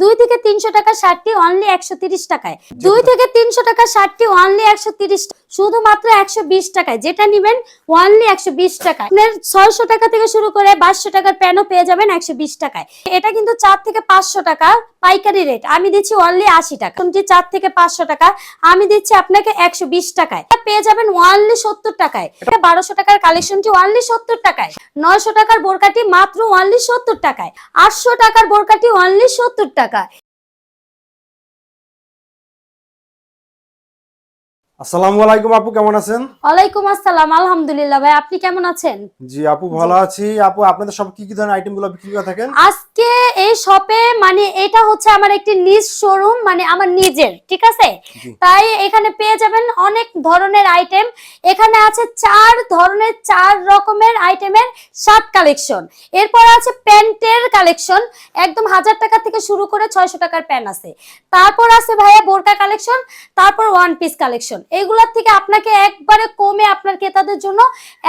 দুই থেকে তিনশো টাকা শার্টটি অনলি একশো তিরিশ টাকায়। দুই থেকে তিনশো টাকা শার্টটি অনলি একশো তিরিশ শুধুমাত্র একশো বিশ টাকায়। যেটা নিবেন অনলি একশো বিশ টাকায়। আপনার ছয়শো টাকা থেকে শুরু করে বাইশশো টাকার প্যানও পেয়ে যাবেন একশো বিশ টাকায়। এটা কিন্তু চার থেকে পাঁচশো টাকা পাইকারি রেট আমি দিচ্ছি অনলি আশি টাকা। কোনটি চার থেকে পাঁচশো টাকা। আমি দিচ্ছি আপনাকে একশো বিশ টাকায়। পেয়ে যাবেন অনলি সত্তর টাকায়। এটা বারোশো টাকার কালেকশনটি অনলি সত্তর টাকায়। নয়শো টাকার বোরকাটি মাত্র অনলি সত্তর টাকায়। আটশো টাকার বোরকাটি অনলি সত্তর টাকা আসসালামু আলাইকুম আপু কেমন আছেন? ওয়ালাইকুম আসসালাম আলহামদুলিল্লাহ ভাই আপনি কেমন আছেন? জি আপু ভালো আছি। আপু আপনাদের সব কি কি ধরনের আইটেমগুলো বিক্রি করে থাকেন? আজকে এই শপে মানে এটা হচ্ছে আমার একটি নিজ শোরুম মানে আমার নিজের ঠিক আছে? তাই এখানে পেয়ে যাবেন অনেক ধরনের আইটেম এখানে আছে চার ধরনের চার রকমের আইটেমের শার্ট কালেকশন এরপর আছে প্যান্টের কালেকশন একদম হাজার টাকা থেকে শুরু করে ছয়শো টাকার প্যান্ট আছে। তারপর আছে ভাইয়া বোরকা কালেকশন তারপর ওয়ান পিস কালেকশন এইগুলোর থেকে আপনাকে একবারে কমে আপনার ক্রেতাদের জন্য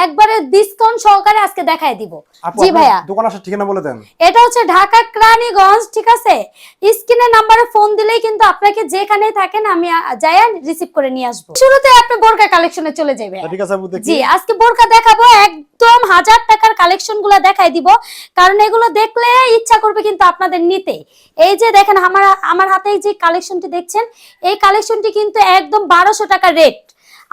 একবারে ডিসকাউন্ট সহকারে আজকে দেখায় দিব। জি ভাইয়া। দোকান আসার ঠিকানা বলে দেন। এটা হচ্ছে ঢাকা ক্রানীগঞ্জ ঠিক আছে? স্ক্রিনের নাম্বারে ফোন দিলেই কিন্তু আপনাকে যেখানেই থাকেন আমি যাই রিসিভ করে নিয়ে আসব। শুরুতে আপনি বোরকা কালেকশনে চলে যাবে তা ঠিক আছে জি আজকে বোরকা দেখাবো একদম হাজার টাকার কালেকশনগুলা দেখাই দিব। কারণ এগুলো দেখলে ইচ্ছা করবে কিন্তু আপনাদের নিতে। এই যে দেখেন আমার আমার হাতে যে কালেকশনটি দেখছেন এই কালেকশনটি কিন্তু একদম বারোশো টাকা রেট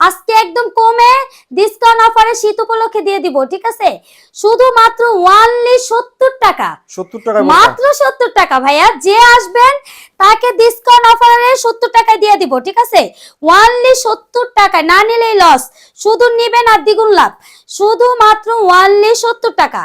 আজকে একদম কমে ডিসকাউন্ট অফারে শীত উপলক্ষে দিয়ে দিব ঠিক আছে? শুধুমাত্র ওয়ানলি সত্তর টাকা। সত্তর টাকা মাত্র সত্তর টাকা ভাইয়া। যে আসবেন তাকে ডিসকাউন্ট অফারে সত্তর টাকায় দিয়ে দিব ঠিক আছে? ওয়ানলি সত্তর টাকায় না নিলেই লস শুধু নিবেন আর দ্বিগুণ লাভ। শুধুমাত্র ওয়ানলি সত্তর টাকা।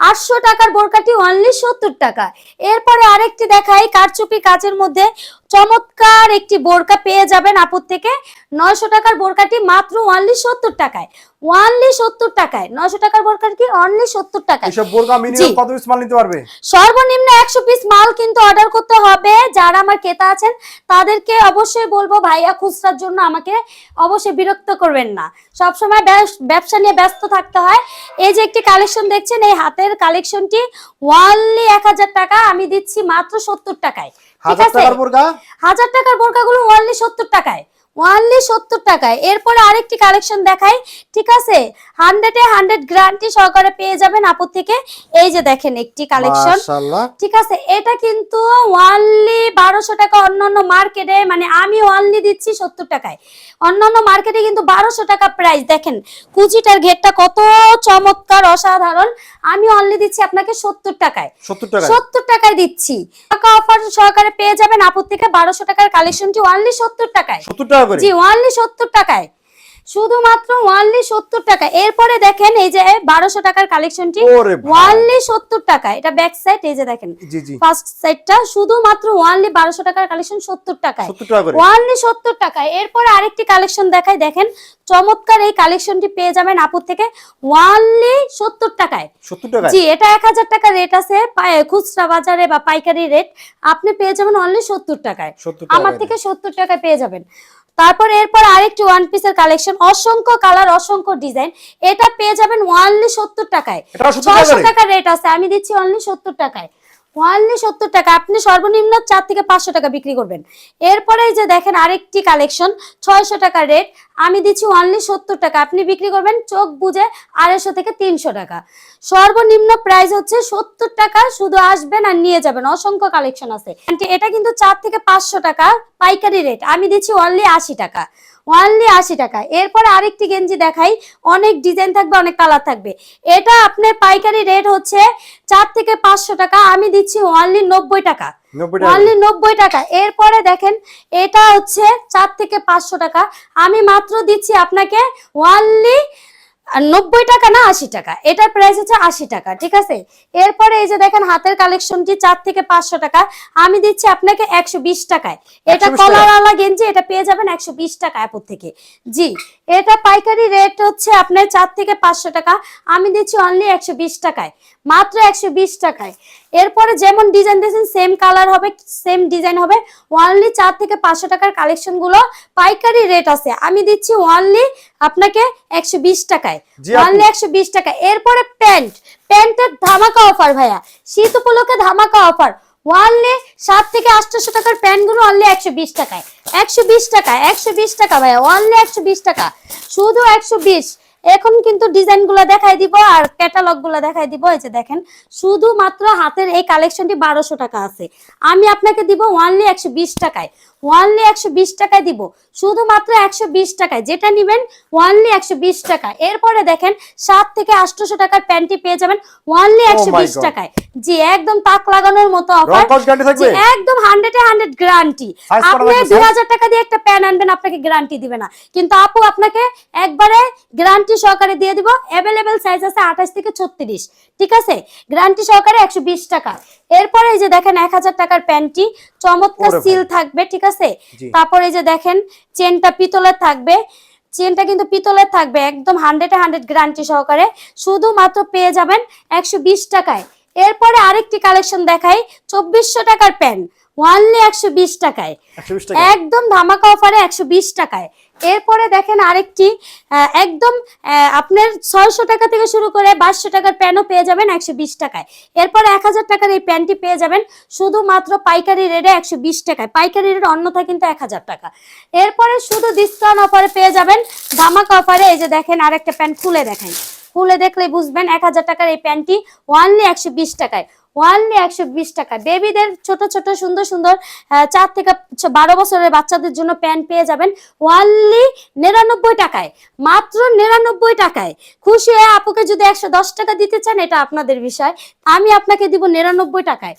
আটশো টাকার বোরকাটি অনলি সত্তর টাকা। এরপরে আরেকটি দেখাই, কারচুপি কাজের মধ্যে চমৎকার একটি বোরকা পেয়ে যাবেন আপুর থেকে। নয়শো টাকার বোরকাটি মাত্র অনলি সত্তর টাকায়। ওয়ানলি সত্তর টাকায়। নয়শো টাকার বোরকাটি অনলি সত্তর টাকায়। এইসব বোরকা মিনিমাম কত পিস মাল নিতে পারবে? সর্বনিম্ন একশো পিস মাল কিন্তু অর্ডার করতে হবে। যারা আমার ক্রেতা আছেন তাদেরকে অবশ্যই বলব ভাইয়া খুচরার জন্য আমাকে অবশ্যই বিরক্ত করবেন না। সবসময় ব্যবসা নিয়ে ব্যস্ত থাকতে হয়। এই যে একটি কালেকশন দেখছেন এই হাতের কালেকশনটি ওয়ানলি এক হাজার টাকা আমি দিচ্ছি মাত্র সত্তর টাকায়। ঠিক আছে? হাজার টাকার বোরকাগুলো ওয়ানলি সত্তর টাকায়। ওয়ানলি সত্তর টাকায়। এরপরে আরেকটি কালেকশন দেখাই ঠিক আছে? হান্ড্রেডে হান্ড্রেড গ্যারান্টি সহকারে পেয়ে যাবেন আপু থেকে। এই যে দেখেন একটি কালেকশন ঠিক আছে? এটা কিন্তু ওয়ানলি বারোশো টাকা অন্যান্য মার্কেটে মানে আমি ওয়ানলি দিচ্ছি সত্তর টাকায়। অন্যান্য মার্কেটে কিন্তু বারোশো টাকা প্রাইস দেখেন কুচিটার ঘেরটা কত চমৎকার অসাধারণ। আমি অনলি দিচ্ছি আপনাকে সত্তর টাকায়। সত্তর টাকায়? দিচ্ছি। টাকা অফার সহকারে পেয়ে যাবেন আপর থেকে বারোশো টাকার কালেকশনটি ওয়ানলি সত্তর টাকায়। সত্তর টাকা করে। জি ওয়ানলি সত্তর টাকায়। শুধুমাত্র ওয়ানলি সত্তর টাকা এরপরে দেখেন এই যে বারোশো টাকার কালেকশনটি। ওয়ানলি সত্তর টাকা এটা ব্যাক সাইড এই যে দেখেন। ফার্স্ট সাইডটা শুধুমাত্র ওয়ানলি বারোশো টাকার কালেকশন সত্তর টাকায়। ওয়ানলি সত্তর টাকায়। এরপরে আরেকটি কালেকশন দেখাই। দেখেন চমৎকার এই কালেকশনটি পেয়ে যাবেন আপুর থেকে ওয়ানলি সত্তর টাকায়। জি এটা এক হাজার টাকা রেট আছে। খুচরা বাজারে বা পাইকারি রেট আপনি পেয়ে যাবেন অনলি সত্তর টাকায়। আমার থেকে সত্তর টাকায় পেয়ে যাবেন। তারপর এরপর আরেকটি ওয়ান পিসের কালেকশন অসংখ্য কালার অসংখ্য ডিজাইন এটা পেয়ে যাবেন ওয়ানলি সত্তর টাকায়। ছশো সত্তর টাকা ছয়শো করে টাকা রেট আছে। আমি দিচ্ছি অনলি সত্তর টাকায়। ওয়ানলি সত্তর টাকা। আপনি সর্বনিম্ন চার থেকে পাঁচশো টাকা বিক্রি করবেন। এরপরে যে দেখেন আরেকটি কালেকশন, ছয়শো টাকা রেট। আমি দিচ্ছি অনলি সত্তর টাকা। আপনি বিক্রি করবেন চোখ বুঝে আড়াইশো থেকে তিনশো টাকা। সর্বনিম্ন প্রাইস হচ্ছে সত্তর টাকা। শুধু আসবেন আর নিয়ে যাবেন। অসংখ্য কালেকশন আছে। এটা কিন্তু চার থেকে পাঁচশো টাকা পাইকারি রেট। আমি দিচ্ছি অনলি আশি টাকা। অনলি আশি টাকা। এরপর আরেকটি গেঞ্জি দেখাই অনেক ডিজাইন থাকবে অনেক কালার থাকবে। এটা আপনার পাইকারি রেট হচ্ছে চার থেকে পাঁচশো টাকা আমি দিচ্ছি অনলি নব্বই টাকা। অনলি নব্বই টাকা। এরপরে দেখেন এটা হচ্ছে চার থেকে পাঁচশো টাকা আমি মাত্র দিচ্ছি আপনাকে অনলি নব্বই টাকা না আশি টাকা। এটার প্রাইস হচ্ছে আশি টাকা ঠিক আছে? এরপরে এই যে দেখেন হাতের কালেকশনটি চার থেকে পাঁচশো টাকা আমি দিচ্ছি আপনাকে একশো বিশ টাকায়। এটা 120 টাকা? কলারওয়ালা গেঞ্জি এটা একশো বিশ টাকা অ্যাপর থেকে। জি এটা পাইকারি রেট হচ্ছে আপনার চার থেকে পাঁচশো টাকা। আমি দিচ্ছি অনলি একশো বিশ টাকায় মাত্র একশো বিশ টাকায়। এরপরে যেমন ডিজাইন দিয়েছেন সেম কালার হবে সেম ডিজাইন হবে। অনলি চার থেকে পাঁচশো টাকার কালেকশনগুলো পাইকারি রেট আছে। আমি দিচ্ছি অনলি আপনাকে একশো বিশ টাকায়। অনলি একশো বিশ টাকা এরপরে প্যান্ট প্যান্টের ধামাকা অফার ভাইয়া। শীত উপলক্ষে ধামাকা অফার ওয়ানলি সাত থেকে আটশো টাকার প্যান্টগুলো অনলি একশো বিশ টাকায়। একশো বিশ টাকা একশো বিশ টাকা ভাইয়া অনলি একশো বিশ টাকা। শুধু একশো বিশ এখন কিন্তু ডিজাইনগুলো দেখাই দিব আর ক্যাটালগগুলো দেখাই দিব। এই যে দেখেন শুধুমাত্র হাতের এই কালেকশনটি বারোশো টাকা আছে। আমি আপনাকে দিব ওয়ানলি একশো বিশ টাকায়। ওয়ানলি একশো বিশ টাকায় দিব। শুধুমাত্র একশো বিশ টাকায়। যেটা নিবেন ওয়ানলি একশো বিশ টাকা। এরপরে দেখেন সাত থেকে আটশোশো টাকার প্যান্টটি পেয়ে যাবেন ওয়ানলি Oh একশো বিশ টাকায়। জি একদম তাক লাগানোর মতো অফার একদম হান্ড্রেড হান্ড্রেড গ্যারান্টি আপনি দুই হাজার টাকা দিয়ে একটা প্যান আনবেন আপনাকে গ্যারান্টি দিবে না। কিন্তু আপু আপনাকে একবারে গ্যারান্টি সহকারে দিয়ে দিব। অ্যাভেলেবেল সাইজ আছে আঠাশ থেকে ছত্রিশ। ঠিক আছে? গ্যারান্টি সহকারে একশো বিশ টাকা। এরপরে এই যে দেখেন এক হাজার টাকার প্যান্টটি চমৎকার সিল থাকবে ঠিক আছে। তারপরে এই যে দেখেন চেনটা পিতলের থাকবে। চেনটা কিন্তু পিতলের থাকবে একদম হান্ড্রেড হান্ড্রেড গ্যারান্টি সহকারে। শুধুমাত্র পেয়ে যাবেন একশো বিশ টাকায়। এরপরে আরেকটি কালেকশন দেখাই চব্বিশশো টাকার প্যান ওয়ানলি একশো বিশ টাকায়। একদম ধামাকা অফারে একশো বিশ টাকায়। এরপরে দেখেন আরেকটি একদম আপনার ছয়শো টাকা থেকে শুরু করে বাইশশো টাকার প্যানও পেয়ে যাবেন একশো বিশ টাকায়। এরপরে এক হাজার টাকার এই প্যান্টটি পেয়ে যাবেন শুধুমাত্র পাইকারি রেটে একশো বিশ টাকায়। পাইকারি রেট অন্যথা কিন্তু এক হাজার টাকা। এরপরে শুধু ডিসকাউন্ট অফারে পেয়ে যাবেন ধামাকা অফারে এই যে দেখেন আরেকটা প্যান্ট খুলে দেখেন খুলে দেখলে বুঝবেন এক হাজার টাকার এই প্যান্টটি ওয়ানলি একশো বিশ টাকায়। ওয়ানলি একশো বিশ টাকা। বেবিদের ছোট ছোট, সুন্দর সুন্দর চার থেকে বারো বছরের বাচ্চাদের জন্য প্যান্ট পেয়ে যাবেন ওয়ানলি নিরানব্বই টাকায়। মাত্র নিরানব্বই টাকায়। খুশি হয়ে আপুকে যদি একশো দশ টাকা দিতে চান, এটা আপনাদের বিষয়। আমি আপনাকে দিব নিরানব্বই টাকায়।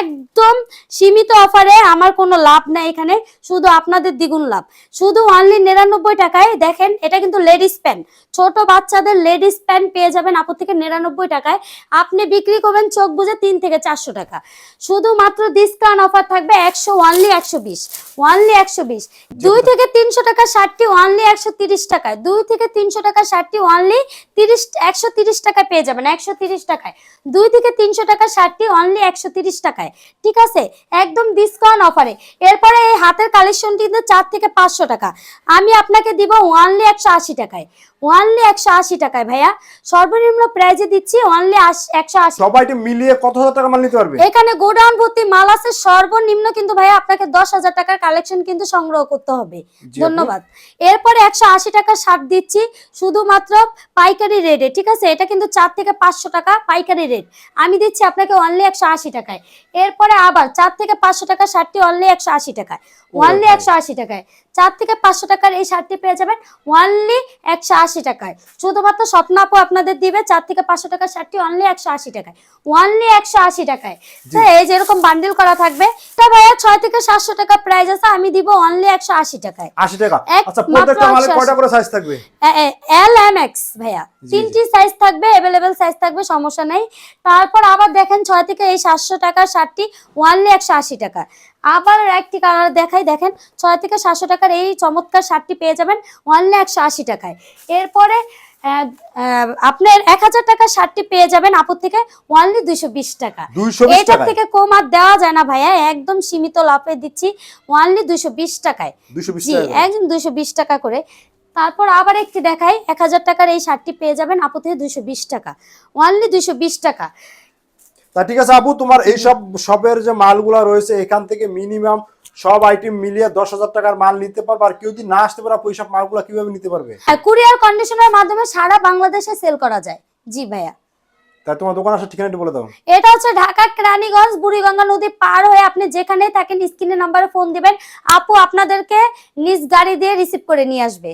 একদম সীমিত অফারে আমার কোনো লাভ নাই এখানে। শুধু আপনাদের দ্বিগুণ লাভ। শুধু অনলি নিরানব্বই টাকায়। দেখেন, এটা কিন্তু লেডিস প্যান্ট ছোট বাচ্চাদের লেডিস প্যান্ট পেয়ে যাবেন আপু থেকে নিরানব্বই টাকায়। আপনি বিক্রি করবেন চোখ বুঝে তিন থেকে চারশো টাকা। শুধুমাত্র ডিসকাউন্ট অফার থাকবে একশো ওয়ানলি একশো বিশ ওয়ানলি একশো বিশ। দুই থেকে তিনশো টাকা শার্টটি ওয়ানলি একশো তিরিশ টাকায়। দুই থেকে তিনশো টাকা শার্টটি ওয়ানলি তিরিশ একশো তিরিশ টাকায় পেয়ে যাবেন একশো তিরিশ টাকায়। দুই থেকে তিনশো টাকা ষাটটি অনলি একশো তিরিশ টাকায়। ঠিক আছে? একদম ডিসকাউন্ট অফারে এরপরে এই হাতের কালেকশনটি কিন্তু চার থেকে পাঁচশো টাকা। আমি আপনাকে দিব ওয়ানলি একশো আশি টাকায়। ওয়ানলি একশো আশি টাকায় ভাইয়া। সর্বনিম্ন প্রাইজে দিচ্ছি ওয়ানলি একশো আশি। সব আইটেম মিলিয়ে কত হাজার টাকা মাল নিতে পারবে? এখানে গোডাউন ভর্তি মাল আছে সর্বনিম্ন কিন্তু ভাইয়া আপনাকে দশ হাজার টাকার কালেকশন কিন্তু সংগ্রহ করতে হবে। ধন্যবাদ। এরপরে একশো আশি টাকার শার্ট দিচ্ছি শুধুমাত্র পাইকারি রেটে ঠিক আছে? এটা কিন্তু চার থেকে পাঁচশো টাকা পাইকারি রেট আমি দিচ্ছি আপনাকে অনলি একশো আশি টাকায়। এরপরে আবার চার থেকে পাঁচশো টাকা শার্টটি অনলি একশো আশি টাকায়। ওয়ানলি একশো আশি টাকায়। চার থেকে পাঁচশো টাকার এই শার্টটি পেয়ে যাবেন ওয়ানলি একশো আশি টাকায়। শুধুমাত্র স্বপ্ন আপু আপনাদের দিবে চার থেকে পাঁচশো টাকার শার্টটি অনলি একশো আশি টাকায়। ওয়ানলি একশো আশি টাকায়। তো এই যেরকম বান্ডিল করা থাকবে তা ভাইয়া ছয় থেকে সাতশো টাকা প্রাইস আছে আমি দিব অনলি একশো আশি টাকায়। আশি টাকা? আচ্ছা প্রত্যেকটা মালে কয়টা করে সাইজ থাকবে? এল এম এক্স ভাইয়া। তিনটি সাইজ থাকবে অ্যাভেলেবেল সাইজ থাকবে সমস্যা নেই। তারপর আবার দেখেন ছয় থেকে এই সাতশো টাকার শার্টটি ওয়ানলি একশো আশি টাকা আবার একটি কালার দেখাই দেখেন ছয় থেকে সাতশো টাকার এই চমৎকার শার্টটি পেয়ে যাবেন ওয়ানলি একশো আশি টাকায়। এরপরে আপনার এক হাজার টাকার শার্টটি পেয়ে যাবেন আপুর থেকে ওয়ানলি দুইশো বিশ টাকা। এটার থেকে কম আর দেওয়া যায় না ভাইয়া একদম সীমিত লাভে দিচ্ছি ওয়ানলি দুইশো বিশ টাকায়। জি একদম দুইশো বিশ টাকা করে। তারপর আবার একটি দেখাই এক হাজার টাকার এই শার্টটি পেয়ে যাবেন আপু থেকে দুইশো বিশ টাকা। ওনলি দুইশো বিশ টাকা। তা ঠিক আছে আপু তোমার এই সব শপের যে মালগুলা রয়েছে এখান থেকে মিনিমাম সব আইটেম মিলিয়ে দশ হাজার টাকার মাল নিতে পারবে। আর কেউ যদি না আসতে পারে আপু সব মালগুলা কীভাবে নিতে পারবে? কুরিয়ার কন্ডিশনের মাধ্যমে সারা বাংলাদেশে সেল করা যায়। জি ভাইয়া। তাই তোমার দোকান আসার ঠিকানাটি বলে দাও। এটা হচ্ছে ঢাকা কেরানীগঞ্জ বুড়িগঙ্গা নদী পার হয়ে আপনি যেখানেই থাকেন স্ক্রিনের নাম্বারে ফোন দিবেন। আপু আপনাদেরকে নিজ গাড়ি দিয়ে রিসিভ করে নিয়ে আসবে।